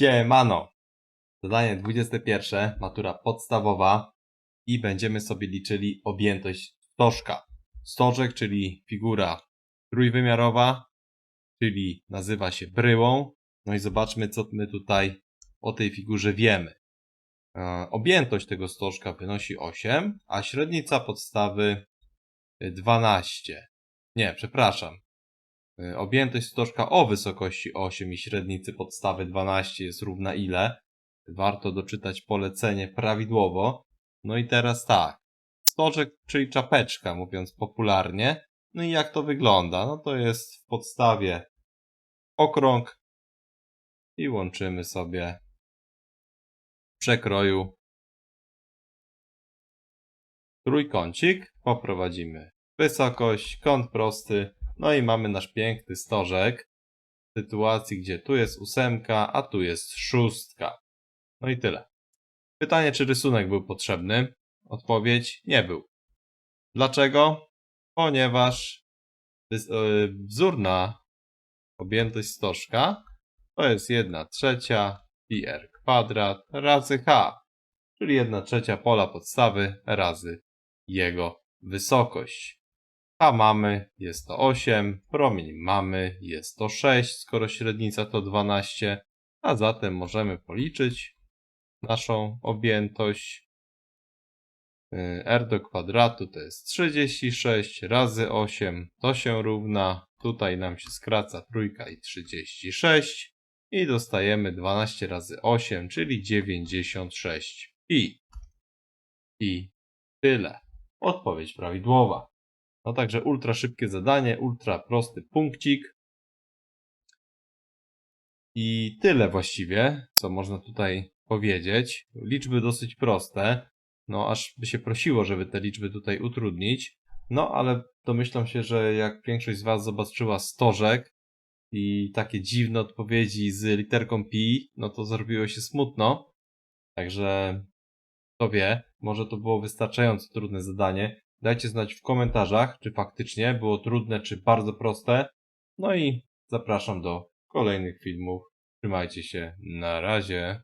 Siemano! Zadanie 21, matura podstawowa i będziemy sobie liczyli objętość stożka. Stożek, czyli figura trójwymiarowa, czyli nazywa się bryłą. No i zobaczmy, co my tutaj o tej figurze wiemy. E, Objętość tego stożka wynosi 8, a średnica podstawy 12. Nie, przepraszam. Y, Objętość stożka o wysokości 8 i średnicy podstawy 12 jest równa ile? Warto doczytać polecenie prawidłowo. No i teraz tak. Stożek, czyli czapeczka, mówiąc popularnie. No i jak to wygląda? No to jest w podstawie okrąg i łączymy sobie przekroju trójkącik. Poprowadzimy wysokość, kąt prosty, no i mamy nasz piękny stożek w sytuacji, gdzie tu jest ósemka, a tu jest szóstka. No i tyle. Pytanie, czy rysunek był potrzebny? Odpowiedź nie był. Dlaczego? Ponieważ yy, wzór na objętość stożka to jest 1 trzecia pi r kwadrat razy h, czyli 1 trzecia pola podstawy razy jego wysokość. A mamy, jest to 8, promień mamy, jest to 6, skoro średnica to 12, a zatem możemy policzyć naszą objętość. Y, r do kwadratu to jest 36 razy 8, to się równa, tutaj nam się skraca trójka i 36 i dostajemy 12 razy 8, czyli 96 pi. I tyle. Odpowiedź prawidłowa. No także ultra szybkie zadanie, ultra prosty punkcik. I tyle właściwie, co można tutaj powiedzieć. Liczby dosyć proste. No aż by się prosiło, żeby te liczby tutaj utrudnić. No ale domyślam się, że jak większość z Was zobaczyła stożek i takie dziwne odpowiedzi z literką pi, no to zrobiło się smutno. Także kto wie, może to było wystarczająco trudne zadanie. Dajcie znać w komentarzach, czy faktycznie było trudne, czy bardzo proste. No i zapraszam do kolejnych filmów. Trzymajcie się, na razie.